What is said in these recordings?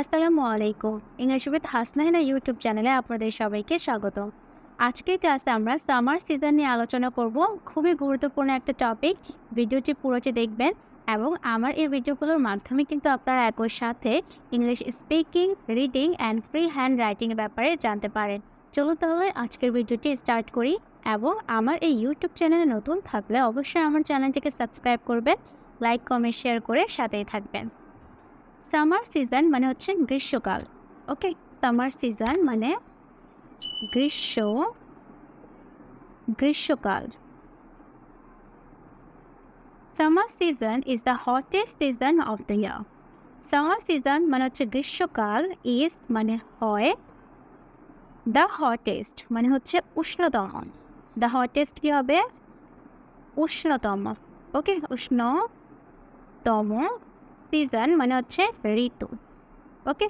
আসসালামু আলাইকুম English with Hasnahina YouTube চ্যানেলে আপনাদের সবাইকে স্বাগত আজকের ক্লাসে আমরা সামার সিজন নিয়ে আলোচনা করব। খুবই গুরুত্বপূর্ণ একটা টপিক। ভিডিওটি পুরোটি দেখবেন এবং আমার এই ভিডিওগুলোর মাধ্যমে কিন্তু আপনারা একই সাথে English speaking, reading and free hand রাইটিংয়ের ব্যাপারে জানতে পারেন। চলুন তাহলে আজকের ভিডিওটি স্টার্ট করি এবং আমার এই ইউটিউব চ্যানেলে নতুন থাকলে অবশ্যই আমার চ্যানেলটিকে সাবস্ক্রাইব করবেন, লাইক, কমেন্ট, শেয়ার করে সাথেই থাকবেন। সামার সিজন মানে হচ্ছে গ্রীষ্মকাল। ওকে সামার সিজন মানে গ্রীষ্ম, গ্রীষ্মকাল। Summer season is the hottest season of the year summer season মানে হচ্ছে গ্রীষ্মকাল ইজ মানে হয় দ্য হটেস্ট মানে হচ্ছে উষ্ণতম। দ্য হটেস্ট কী হবে? উষ্ণতম। ওকে উষ্ণতম। সিজন মানে হচ্ছে ঋতু ওকে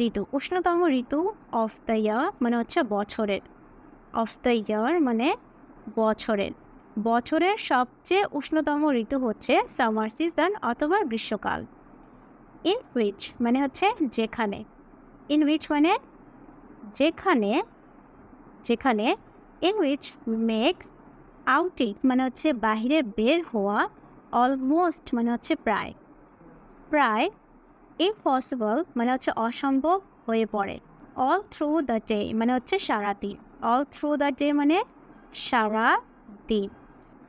ঋতু, উষ্ণতম ঋতু অফ দ্য ইয়ার মানে হচ্ছে বছরের অফ দ্য ইয়ার মানে বছরের বছরের সবচেয়ে উষ্ণতম ঋতু হচ্ছে সামার সিজন অথবা গ্রীষ্মকাল ইন হুইচ মানে হচ্ছে যেখানে ইন হুইচ মানে যেখানে যেখানে ইন হুইচ মেক্স আউটিং মানে হচ্ছে বাইরে বের হওয়া অলমোস্ট মানে হচ্ছে প্রায় প্রায় ইম্পসিবল মানে হচ্ছে অসম্ভব হয়ে পড়ে। অল থ্রু দ্য ডে মানে হচ্ছে সারা দিন অল থ্রু দ্য ডে মানে সারা দিন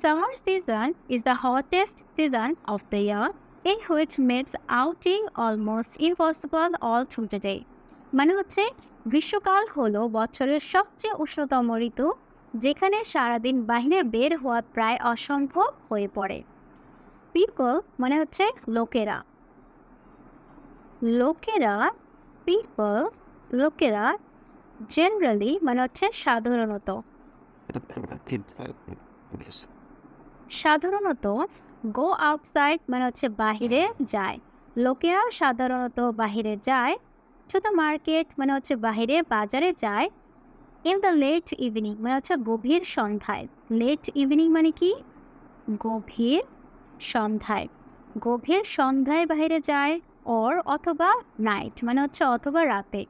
summer season is the hottest season of the year in which makes outing almost impossible all through the day মানে হচ্ছে গ্রীষ্মকাল হলো বছরের সবচেয়ে উষ্ণতম ঋতু, যেখানে সারাদিন বাইরে বের হওয়া প্রায় অসম্ভব হয়ে পড়ে। পিপল মানে হচ্ছে লোকেরা। লোকেরা পিপল লোকেরা জেনারেলি মানে হচ্ছে সাধারণত। সাধারণত গো আউটসাইড মানে হচ্ছে বাহিরে যায়। লোকেরা সাধারণত বাহিরে যায় টু দ্য মার্কেট মানে হচ্ছে বাহিরে বাজারে যায়। ইন দ্য লেট ইভিনিং মানে হচ্ছে গভীর সন্ধ্যায়। লেট ইভিনিং মানে কি? গভীর সন্ধ্যায়। গভীর সন্ধ্যায় বাইরে যায় অর অথবা নাইট মানে হচ্ছে অথবা রাতে।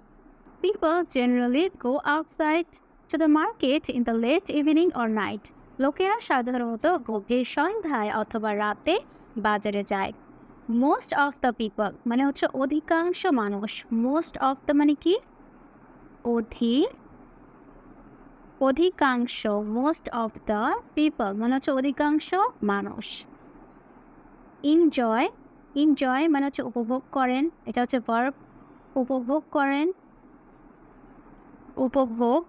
People generally go outside to the market in the late evening or night লোকেরা সাধারণত গভীর সন্ধ্যায় অথবা রাতে বাজারে যায়। মোস্ট অফ দ্য পিপল মানে হচ্ছে অধিকাংশ মানুষ মোস্ট অফ দ্য মানে কি? অধি, অধিকাংশ মোস্ট অফ দ্য পিপল মানে হচ্ছে অধিকাংশ মানুষ। এনজয় এনজয় মানে হচ্ছে উপভোগ করেন, এটা হচ্ছে ভার্ব উপভোগ করেন উপভোগ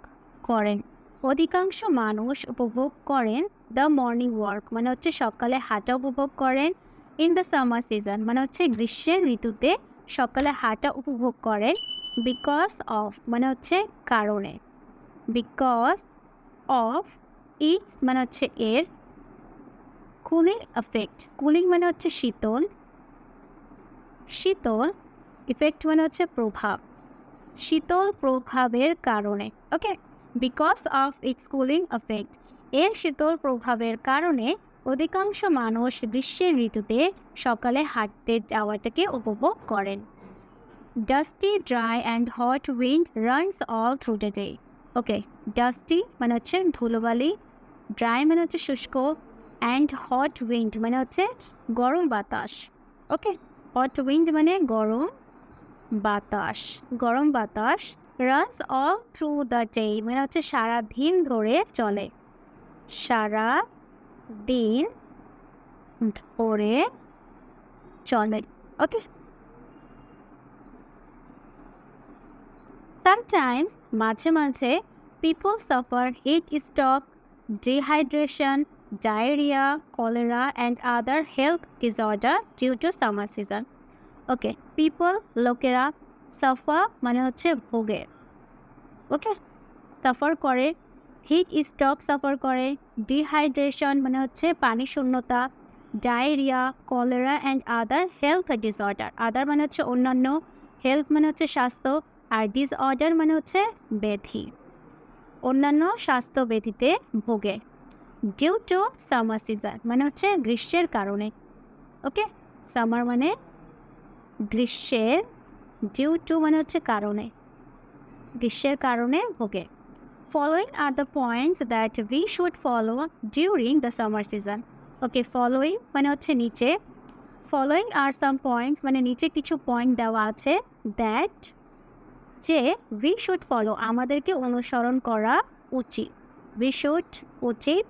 করেন। অধিকাংশ মানুষ উপভোগ করেন দ্য মর্নিং ওয়ার্ক মানে হচ্ছে সকালে হাঁটা উপভোগ করেন ইন দ্য সামার সিজন মানে হচ্ছে গ্রীষ্মের ঋতুতে সকালে হাঁটা উপভোগ করেন বিকজ অফ মানে হচ্ছে কারণে। বিকজ অফ ইটস মানে হচ্ছে এর কুলিং এফেক্ট কুলিং মানে হচ্ছে শীতল শীতল ইফেক্ট মানে হচ্ছে প্রভাব। শীতল প্রভাবের কারণে okay because of its cooling effect এর শীতল প্রভাবের কারণে অধিকাংশ মানুষ গ্রীষ্মের ঋতুতে সকালে হাঁটতে যাওয়াটাকে উপভোগ করেন। Dusty dry and hot wind runs all through the day okay dusty মানে হচ্ছে ধুলোবালি ড্রাই মানে হচ্ছে শুষ্ক অ্যান্ড হট উইন্ড মানে হচ্ছে গরম বাতাস ওকে হট উইন্ড মানে গরম বাতাস। গরম বাতাস runs all through the day মানে হচ্ছে সারা দিন ধরে চলে। সারা দিন ধরে চলে ওকে সামটাইমস মাঝে মাঝে people suffer heat stroke dehydration diarrhoea cholera and other health disorder due to summer season okay people লোকেরা সাফা মানে হচ্ছে ভোগের ওকে সাফার করে। হিট স্ট্রোক সাফার করে। ডিহাইড্রেশন মানে হচ্ছে পানি শূন্যতা। Diarrhoea cholera and other health disorder other মানে হচ্ছে অন্যান্য। হেলথ মানে হচ্ছে স্বাস্থ্য। আর ডিসঅর্ডার মানে হচ্ছে ব্যাধি। অন্যান্য স্বাস্থ্য ব্যাধিতে ভোগে। ডিউ টু সামার সিজন মানে হচ্ছে গ্রীষ্মের কারণে। ওকে সামার মানে গ্রীষ্মের ডিউ টু মানে হচ্ছে কারণে। গ্রীষ্মের কারণে ভোগে। Following are the points that we should follow during the summer season okay following মানে হচ্ছে নিচে। ফলোয়িং আর সাম পয়েন্টস মানে নিচে কিছু পয়েন্ট দেওয়া আছে দ্যাট যে উই শুড ফলো আমাদেরকে অনুসরণ করা উচিত। উই শুড উচিত।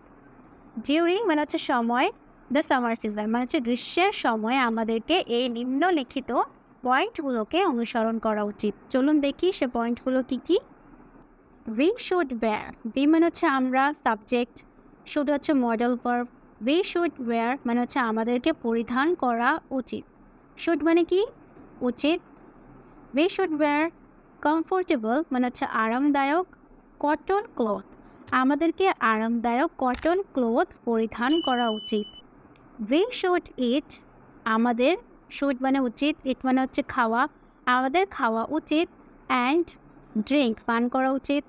ডিউরিং মানে হচ্ছে সময় দ্য সামার সিজন মানে হচ্ছে গ্রীষ্মের সময় আমাদেরকে এই নিম্নলিখিত পয়েন্টগুলোকে অনুসরণ করা উচিত। চলুন দেখি সে পয়েন্টগুলো কী কী। উই শুড ওয়্যার বি মানে হচ্ছে আমরা সাবজেক্ট শুড হচ্ছে modal verb we should wear মানে হচ্ছে আমাদেরকে পরিধান করা উচিত। শুড মানে কি? উচিত। উই শুড ওয়্যার কমফোর্টেবল মানে হচ্ছে আরামদায়ক কটন ক্লথ আমাদেরকে আরামদায়ক কটন ক্লথ পরিধান করা উচিত। উই শুড ইট আমাদের শুড মানে উচিত ইট মানে হচ্ছে খাওয়া। আমাদের খাওয়া উচিত অ্যান্ড ড্রিঙ্ক পান করা উচিত।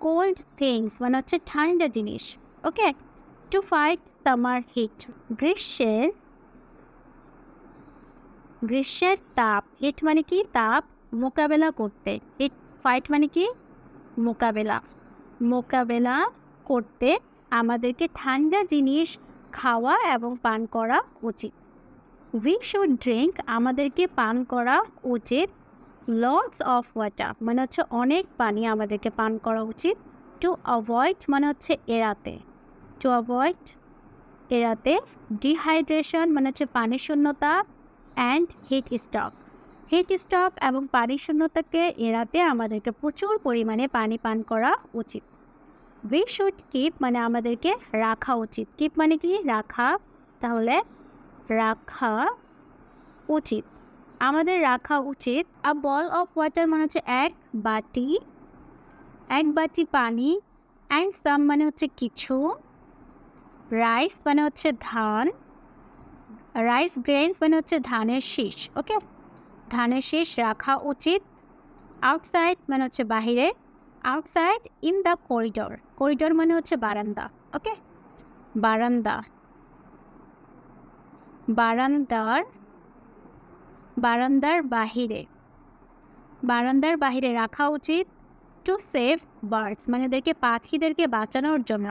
কোল্ড থিংস মানে হচ্ছে ঠান্ডা জিনিস okay to fight summer heat গ্রীষ্মের গ্রীষ্মের তাপ হিট মানে কি? তাপ, মোকাবেলা করতে। হিট ফাইট মানে কি? মোকাবেলা। মোকাবেলা করতে আমাদেরকে ঠান্ডা জিনিস খাওয়া এবং পান করা উচিত। উই শুড ড্রিঙ্ক আমাদেরকে পান করা উচিত। লটস অফ ওয়াটার মানে হচ্ছে অনেক পানি আমাদেরকে পান করা উচিত। টু অ্যাভয়েড মানে হচ্ছে এড়াতে। টু অ্যাভয়েড এড়াতে। ডিহাইড্রেশন মানে হচ্ছে পানি শূন্যতা and heat stroke heat stroke এবং পানি শূন্যতাকে এড়াতে আমাদেরকে প্রচুর পরিমাণে পানি পান করা উচিত। উই শুড কিপ মানে আমাদেরকে রাখা উচিত। কিপ মানে কি? রাখা, তাহলে রাখা উচিত। আমাদের রাখা উচিত। আ বল অফ ওয়াটার মানে হচ্ছে এক বাটি এক বাটি পানি অ্যান্ড সাম মানে হচ্ছে কিছু। রাইস মানে হচ্ছে ধান রাইস গ্রেনস মানে হচ্ছে ধানের শীষ ওকে ধানের শীষ রাখা উচিত। আউটসাইড মানে হচ্ছে বাহিরে। Outside in the corridor corridor মানে হচ্ছে বারান্দা ওকে বারান্দা। বারান্দার বারান্দার বাহিরে। বারান্দার বাহিরে রাখা উচিত টু সেভ বার্ডস মানে এদেরকে, পাখিদেরকে বাঁচানোর জন্য।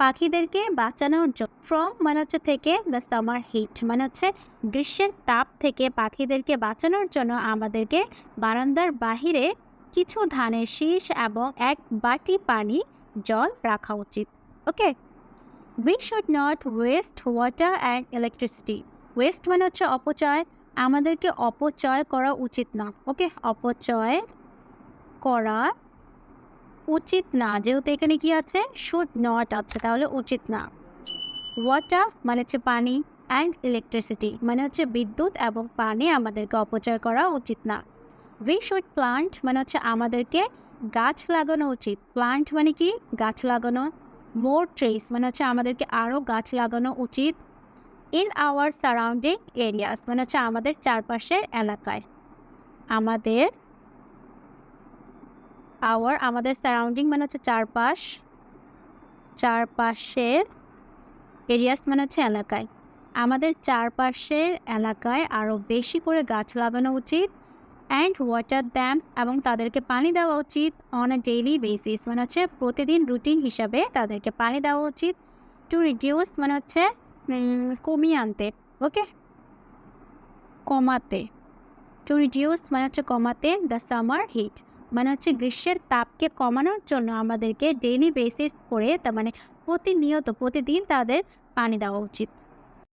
পাখিদেরকে বাঁচানোর জন্য ফ্রম মানে হচ্ছে থেকে দ্য সামার হিট মানে হচ্ছে গ্রীষ্মের তাপ থেকে পাখিদেরকে বাঁচানোর জন্য আমাদেরকে বারান্দার বাহিরে কিছু ধানের শীষ এবং এক বাটি পানি, জল রাখা উচিত। Okay? We should not waste water and electricity waste মানে হচ্ছে অপচয়। আমাদেরকে অপচয় করা উচিত না। ওকে? অপচয় করা উচিত না। যেহেতু এখানে কি আছে? শুড নট আছে। তাহলে উচিত না। ওয়াটার মানে হচ্ছে পানি অ্যান্ড ইলেকট্রিসিটি মানে হচ্ছে বিদ্যুৎ এবং পানি আমাদেরকে অপচয় করা উচিত না। উই শুড প্লান্ট মানে হচ্ছে আমাদেরকে গাছ লাগানো উচিত। প্লান্ট মানে কি? গাছ লাগানো। মোর ট্রিস মানে হচ্ছে আমাদেরকে আরও গাছ লাগানো উচিত ইন আওয়ার সারাউন্ডিং এরিয়াস মানে হচ্ছে আমাদের চারপাশের এলাকায়। আমাদের আওয়ার আমাদের সারাউন্ডিং মানে হচ্ছে চারপাশ, চারপাশের এরিয়াস মানে হচ্ছে এলাকায়। আমাদের চারপাশের এলাকায় আরও বেশি করে গাছ লাগানো উচিত অ্যান্ড ওয়াটার দ্যাম এবং তাদেরকে পানি দেওয়া উচিত অন আ ডেইলি বেসিস মানে হচ্ছে প্রতিদিন রুটিন হিসাবে তাদেরকে পানি দেওয়া উচিত টু রিডিউস মানে হচ্ছে কমিয়ে আনতে ওকে কমাতে টু রিডিউস মানে হচ্ছে কমাতে দ্য সামার হিট মানে হচ্ছে গ্রীষ্মের তাপকে কমানোর জন্য আমাদেরকে ডেইলি বেসিস করে তার মানে প্রতিনিয়ত, প্রতিদিন তাদের পানি দেওয়া উচিত।